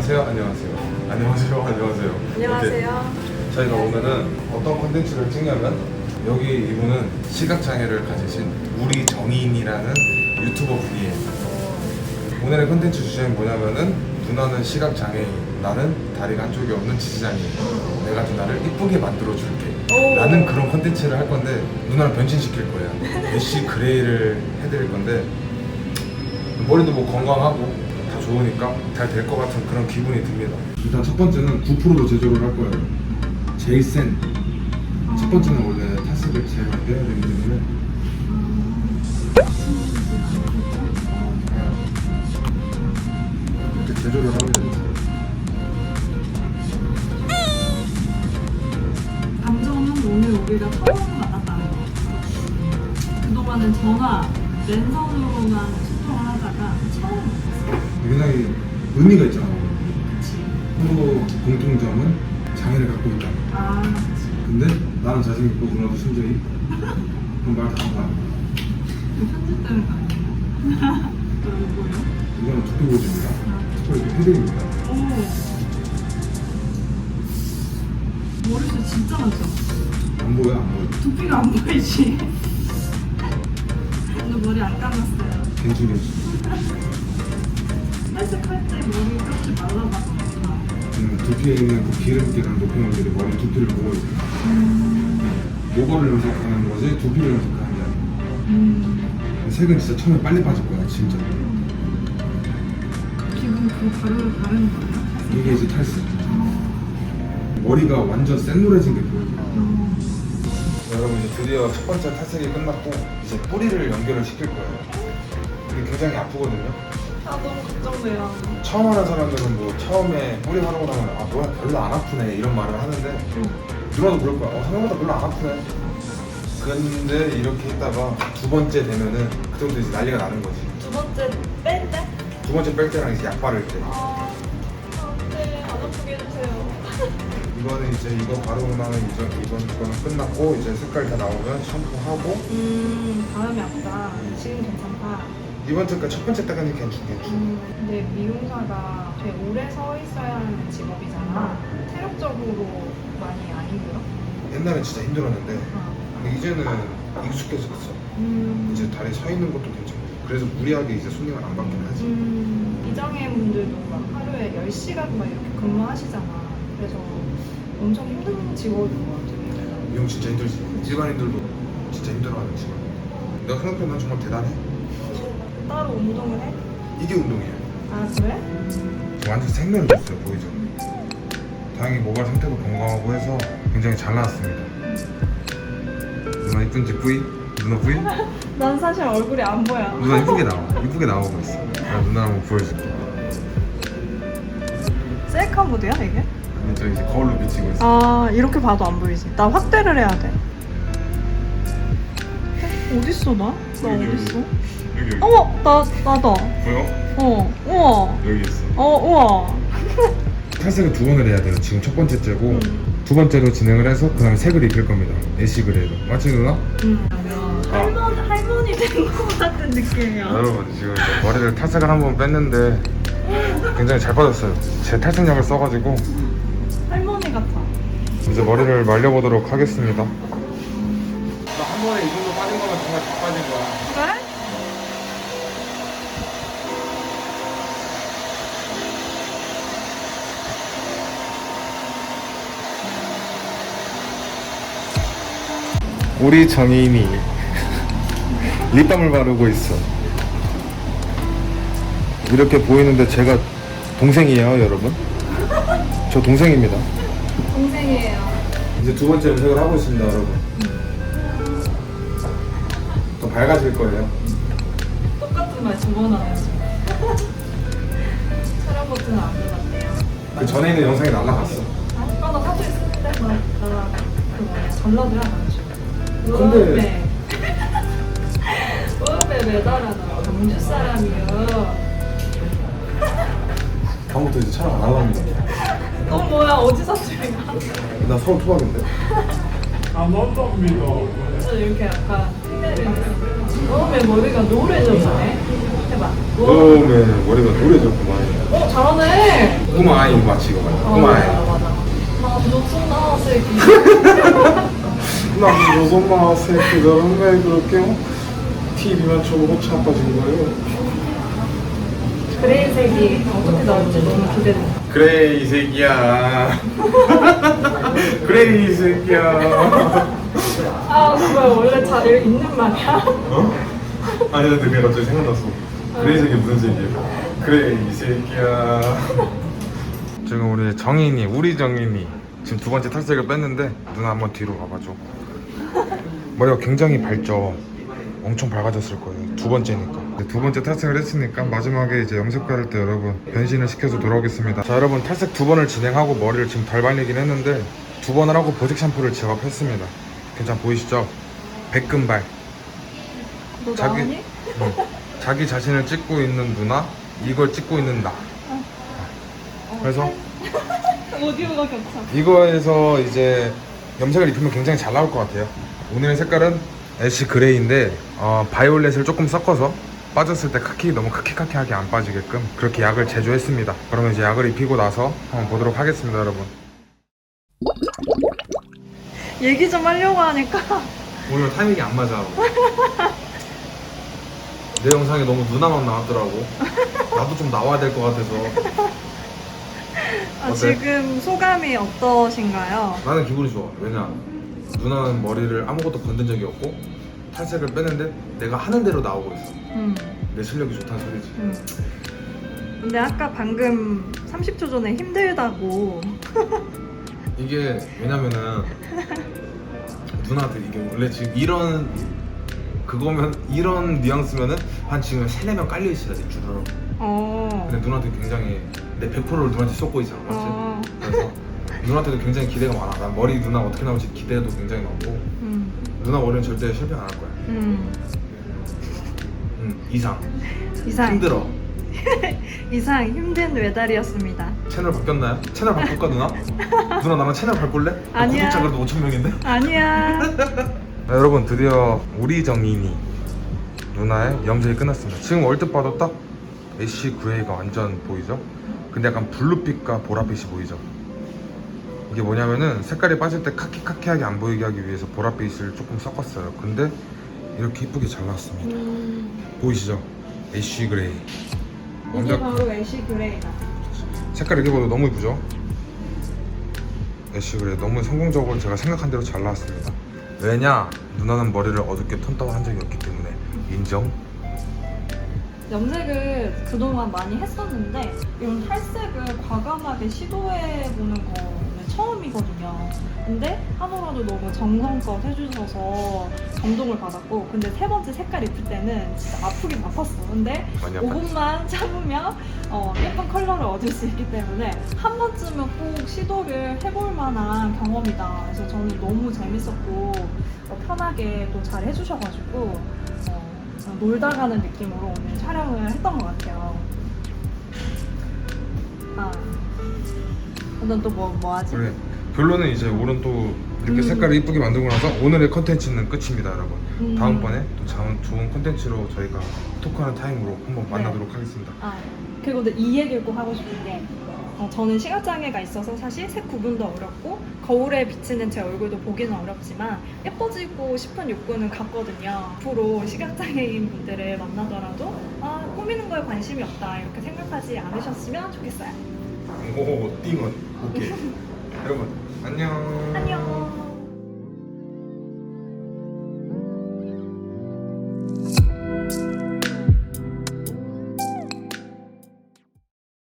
안녕하세요. 안녕하세요. 안녕하세요. 안녕하세요. 안녕하세요. 이렇게 저희가 오늘은 어떤 컨텐츠를 찍냐면 여기 이분은 시각 장애를 가지신 우리 정인이라는 유튜버 분이에요. 오늘의 컨텐츠 주제는 뭐냐면은 누나는 시각 장애인, 나는 다리가 한쪽이 없는 지지장애인. 내가 누나를 이쁘게 만들어 줄게. 오. 라는 그런 컨텐츠를 할 건데 누나를 변신시킬 거예요. 애쉬 그레이를 해드릴 건데 머리도 뭐 건강하고 다 좋으니까 잘 될 것 같은 그런 기분이 듭니다. 일단 첫 번째는 9%로 제조를 할 거예요. 제일 센. 첫 번째는 원래 탈색을 제일 많이 떼야 되기 때문에 이렇게 제조를 하게 됩니다. 감정은 오늘 우리가 처음 만났다는 거. 그동안은 전화, 랜선으로만 굉장히 의미가 있잖아. 서로 공통점은 장애를 갖고 있다. 아. 근데 나는 잘생겼고 누나도 심지어이 그런 말다 한다. 그 편집되는 거? 또 이거요? 이거는 두피고집입니다. 이렇게 해드립니다. 오. 머리숱 진짜 많죠? 안 보여? 안 보여? 두피가 안 보이지? 오늘 머리 안 감았어요. 괜찮 괜찮. 탈색할 때 머리 말라봐서 그렇구나. 음, 두피에 있는 그 기름기랑 노폐물들이 머리 두피를 보고 있어요. 모거를 염색하는 거지 두피를 염색하는 게 아니야. 음. 색은 진짜 처음에 빨리 빠질 거야, 진짜. 기분 그 바로 다른 거예요? 이게 이제 탈색. 머리가 완전 샛노래진 게 보여요. 음. 여러분 이제 드디어 첫 번째 탈색이 끝났고 이제 뿌리를 연결을 시킬 거예요. 이게 굉장히 아프거든요. 아 너무 걱정돼요. 처음 하는 사람들은 뭐 처음에 뿌리 하고 나면 아 뭐야 별로 안 아프네 이런 말을 하는데 누나도 그럴 거야. 어 생각보다 별로 안 아프네. 근데 이렇게 했다가 두 번째 되면은 그때부터 이제 난리가 나는 거지. 두 번째 뺄 때? 두 번째 뺄 때랑 이제 약 바를 때. 아, 안돼 안 아프게 해주세요. 이거는 이제 이거 바르고 나면 이제 이번 이거는 끝났고 이제 색깔 다 나오면 샴푸하고 음 다음이 아프다. 지금 괜찮다. 이번 때까 첫 번째 때까지 괜찮 괜찮. 음, 근데 미용사가 되게 오래 서 있어야 하는 직업이잖아. 체력적으로 많이 안 힘들어? 옛날엔 진짜 힘들었는데 아. 근데 이제는 익숙해졌어. 음. 이제 다리 서 있는 것도 괜찮고 그래서 무리하게 이제 손님을 안 받긴 하지. 음, 이장애 분들도 막 하루에 10시간 막 이렇게 근무하시잖아. 그래서 엄청 힘든 직업인 것 같아요. 미용 진짜 힘들지. 일반인들도 진짜 힘들어하는 직업. 내가 생각해 난 정말 대단해. 따로 운동을 해? 이게 운동이야. 아, 그래? 완전 생명이었어요 보이죠. 다행히 모발 상태도 건강하고 해서 굉장히 잘 나왔습니다. 누나 이쁜지 뿌이? 누나 뿌이? 난 사실 얼굴이 안 보여. 누나 이쁘게 나와. 이쁘게 나오고 있어. 나 누나 한번 보여줄게. 셀카 모드야, 이게? 근데 저 이제 거울로 비치고 있어. 아, 이렇게 봐도 안 보이지. 나 확대를 해야 돼. 어딨어, 나? 나 여기, 여기. 어딨어? 여기 여기. 어, 나, 나다. 보여? 어, 우와. 여기 있어. 어, 우와. 탈색을 두 번을 해야 돼요. 지금 첫 번째째고 음. 두 번째로 진행을 해서 그다음에 색을 입힐 겁니다. 애쉬 그레이로. 맞지 누나? 음. 할머니, 할머니 된 것 같은 느낌이야. 여러분 지금 이제 머리를 탈색을 한 번 뺐는데 굉장히 잘 빠졌어요. 제 탈색약을 써가지고 할머니 같아. 이제 머리를 말려보도록 하겠습니다. 나 한 번에 이 정도 빠진 거면 정말 다 빠진 거야. 그래? 우리 정인이 립밤을 바르고 있어. 이렇게 보이는데 제가 동생이에요, 여러분. 저 동생입니다. 동생이에요. 이제 두 번째 염색을 하고 있습니다, 여러분. 더 밝아질 거예요. 똑같은 말 두 번 하네요. 촬영 버튼은 안 눌렀대요. 그 전에 있는 영상이 날라갔어. 아, 나 사진 있을 때, 나, 나, 그 뭐야, 전라도야, 근데- 무릎에 매달아놔. 경주 사람이요. 다음부터 이제 촬영 안 하랍니다. 너 뭐야, 어디서 찍어? 나 서울 토박인데? 안 한답니다. 저 이렇게 약간 처음에 머리가 노래졌네. 해봐. 처음에 머리가 노래졌구만. 어, 잘하네. 마치 이거 맞아 꼬마아이 맞아. 나 무슨 나왔을 난 무슨 마 새끼들은 왜 그렇게 TV만 쳐보고 자빠진 거예요? 그레이색이 어떻게 나올지 너무 기대된다. 그래 이 새끼야 그래 이 새끼야 아, 그거 원래 잘 있는 말이야? 어? 아니 근데 그게 갑자기 생각났어 그래 이 새끼 무슨 새끼야 그래 이 새끼야 지금 우리 정인이 우리 정인이 지금 두 번째 탈색을 뺐는데 누나 한번 뒤로 가봐줘 머리가 굉장히 밝죠. 엄청 밝아졌을 거예요. 두 번째니까. 두 번째 탈색을 했으니까 마지막에 이제 염색 바를 때 여러분 변신을 시켜서 돌아오겠습니다. 자 여러분 탈색 두 번을 진행하고 머리를 지금 덜 말리긴 했는데 두 번을 하고 보색 샴푸를 제압했습니다. 괜찮 보이시죠? 백금발. 너 자기-? 응. 자기 자신을 찍고 있는 누나 이걸 찍고 있는 나. 그래서? 오디오가 겹쳐. 이거에서 이제 염색을 입히면 굉장히 잘 나올 것 같아요. 오늘의 색깔은 애쉬 그레이인데 어, 바이올렛을 조금 섞어서 빠졌을 때 카키 너무 카키카키하게 안 빠지게끔 그렇게 약을 제조했습니다. 그러면 이제 약을 입히고 나서 한번 보도록 하겠습니다 여러분. 얘기 좀 하려고 하니까. 오늘 타이밍이 안 맞아. 내 영상에 너무 누나만 나왔더라고. 나도 좀 나와야 될 것 같아서 아, 어때? 지금 소감이 어떠신가요? 나는 기분이 좋아. 왜냐? 누나는 머리를 아무것도 건든 적이 없고 탈색을 빼는데 내가 하는 대로 나오고 있어. 음, 내 실력이 좋다는 소리지. 음. 근데 아까 방금 30초 전에 힘들다고 이게 왜냐면은 누나한테 이게 원래 지금 이런 그거면 이런 뉘앙스면은 한 지금 세네 명 깔려 있어야 돼 주로. 어. 근데 누나한테 굉장히 내 100%를 누나한테 쏟고 있잖아, 맞지? 어. 그래서 누나한테도 굉장히 기대가 많아. 난 머리 누나 어떻게 나올지 기대도 굉장히 많고 음, 누나 머리는 절대 실패 안 할 거야. 음. 응, 이상. 이상 힘들어. 이상 힘든 외달이었습니다. 채널 바뀌었나요? 채널 바꿀까 누나? 누나 나랑 채널 바꿀래? 나 아니야. 구독자 그래도 5천 명인데? 아니야. 여러분 드디어 우리 정인이 누나의 염색이 끝났습니다. 지금 얼핏 봐도 딱 애쉬 그레이가 완전 보이죠? 근데 약간 블루빛과 보라빛이 보이죠? 이게 뭐냐면은 색깔이 빠질 때 카키카키하게 안 보이게 하기 위해서 보라빛을 조금 섞었어요. 근데 이렇게 이쁘게 잘 나왔습니다. 보이시죠? 애쉬 그레이. 이게 바로 애쉬 그레이다. 색깔 이렇게 봐도 너무 이쁘죠? 애쉬 그레이 너무 성공적으로 제가 생각한 대로 잘 나왔습니다. 왜냐? 누나는 머리를 어둡게 톤 다운 한 적이 없기 때문에 인정? 염색을 그동안 많이 했었는데 이런 탈색을 과감하게 시도해보는 거는 처음이거든요. 근데 하노라도 너무 정성껏 해주셔서 감동을 받았고 근데 세 번째 색깔 입을 때는 진짜 아프긴 아팠어. 근데 많이 아팠지. 5분만 참으면 어, 예쁜 컬러를 얻을 수 있기 때문에 한 번쯤은 꼭 시도를 해볼 만한 경험이다. 그래서 저는 너무 재밌었고 어, 편하게 또 잘 해주셔가지고 어, 놀다 가는 느낌으로 오늘 촬영을 했던 것 같아요. 아, 넌또뭐 뭐 하지? 그래 결론은 이제 오른 또 이렇게 음. 색깔을 이쁘게 만들고 나서 오늘의 컨텐츠는 끝입니다 여러분 음. 다음번에 또 좋은, 좋은 컨텐츠로 저희가 토크하는 타임으로 한번 네. 만나도록 하겠습니다 아, 그리고 이 얘기를 꼭 하고 싶은 게 어, 저는 시각장애가 있어서 사실 색 구분도 어렵고 거울에 비치는 제 얼굴도 보기는 어렵지만 예뻐지고 싶은 욕구는 같거든요. 앞으로 시각장애인 분들을 만나더라도 아, 꾸미는 거에 관심이 없다 이렇게 생각하지 않으셨으면 좋겠어요. 오 띵은 오케이 여러분 안녕 안녕.